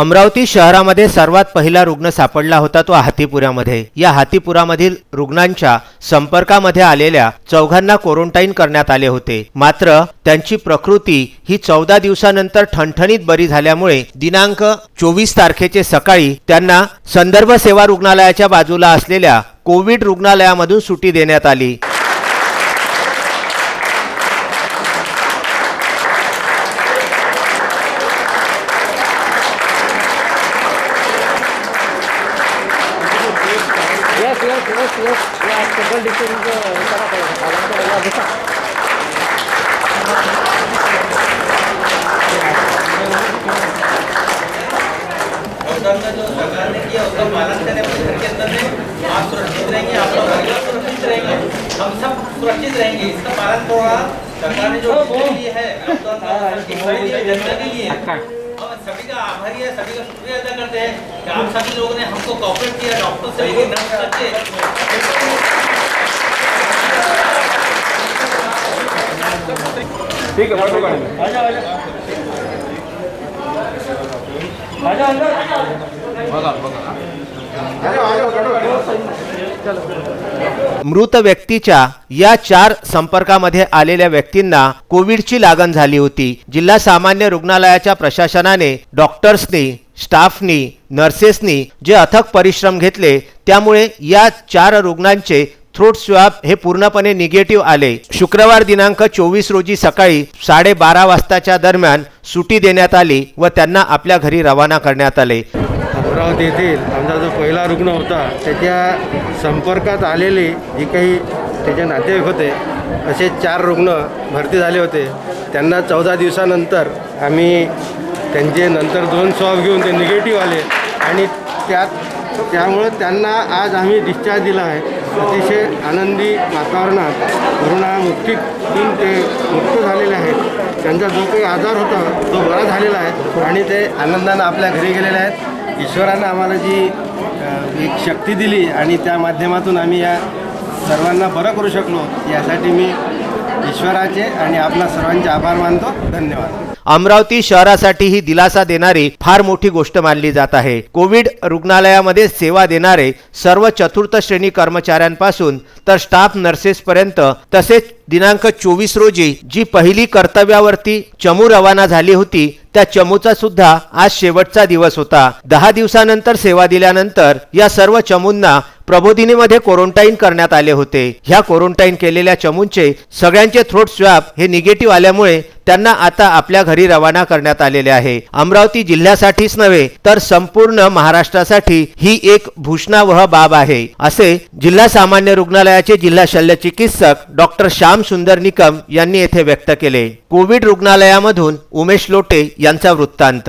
अमरावती शहरामध्ये सर्वात पहिला रुग्ण सापडला होता तो हातीपुरामध्ये या हातीपुरामधील रुग्णांच्या संपर्कामध्ये आलेल्या चौघांना क्वारंटाईन करण्यात आले होते. मात्र त्यांची प्रकृती ही चौदा दिवसानंतर ठणठणीत बरी झाल्यामुळे दिनांक चोवीस तारखेचे सकाळी त्यांना संदर्भ सेवा रुग्णालयाच्या बाजूला असलेल्या कोविड रुग्णालयामधून सुटी देण्यात आली. Yes. Yeah, social distancing को करा पड़ेगा. साधारण तो भैया का जो सरकार किया उसका पालन करें के अंदर में आप सुरक्षित रहेंगे आप लोग सुरक्षित रहेंगे हम सब सुरक्षित रहेंगे इसका पालन थोड़ा सरकार ने जो है जनता के लिए सभी का आभारी है सभी का शुक्रिया अदा करते हैं कि आप सभी लोगों ने हमको कॉपरेट किया डॉक्टर से लेकर नर्स तक के ठीक है. आजा, आजा. आजा, अंदर. मृत व्यक्तीच्या या चार संपर्कामध्ये आलेल्या व्यक्तींना कोविडची लागण झाली होती. जिल्हा सामान्य रुग्णालयाच्या प्रशासनाने डॉक्टर्सनी स्टाफनी नर्सेसनी जे अथक परिश्रम घेतले त्यामुळे या चार रुग्णांचे थ्रोट स्वॅब हे पूर्णपणे निगेटिव्ह आले. शुक्रवार दिनांक चोवीस रोजी सकाळी साडेबारा वाजताच्या दरम्यान सुटी देण्यात आली व त्यांना आपल्या घरी रवाना करण्यात आले. अमरावती येथील आमचा जो पहिला रुग्ण होता त्याच्या संपर्कात आलेले जे काही त्याचे नातेवाईक होते असे चार रुग्ण भरती झाले होते. त्यांना चौदा दिवसानंतर आम्ही त्यांचे नंतर दोन स्वाब घेऊन ते निगेटिव्ह आले. आणि त्यात त्यामुळं त्यांना आज आम्ही डिस्चार्ज दिला आहे. अतिशय आनंदी वातावरणात कोरोनामुक्तीतून ते मुक्त झालेले आहेत. त्यांचा जो काही आजार होता तो बरा झालेला आहे. आणि ते आनंदानं आपल्या घरी गेलेले आहेत. ईश्वरानं आम्हाला जी एक शक्ती दिली आणि त्या माध्यमातून आम्ही या सर्वांना बरं करू शकलो यासाठी मी ईश्वराचे आणि आपला सर्वांचे आभार मानतो. धन्यवाद. अमरावती शहरासाठी ही दिलासा देणारी फार मोठी गोष्ट मानली जात आहे. कोविड रुग्णालयामध्ये सेवा देणारे सर्व चतुर्थ श्रेणी कर्मचाऱ्यांपासून तर स्टाफ नर्सेसपर्यंत तसेच दिनांक चोवीस रोजी जी पहिली कर्तव्यावरती चमू रवाना झाली होती त्या चमूचा सुद्धा आज शेवटचा दिवस होता. दहा दिवसानंतर सेवा दिल्यानंतर या सर्व चमूंना प्रबोधिनीमध्ये क्वारंटाईन करण्यात आले होते. ह्या क्वारंटाईन केलेल्या चमूंचे सगळ्यांचे थ्रोट स्वॅब हे निगेटिव्ह आल्यामुळे त्यांना आता आपल्या घरी रवाना करण्यात आलेले आहे. अमरावती जिल्ह्यासाठीच नव्हे तर संपूर्ण महाराष्ट्रासाठी ही एक भूषणावह बाब आहे. असे जिल्हा सामान्य रुग्णालयाचे जिल्हा शल्य चिकित्सक डॉक्टर श्याम सुंदर निकम यांनी येथे व्यक्त केले. कोविड रुग्णालयामधून उमेश लोटे यांचा वृत्तांत.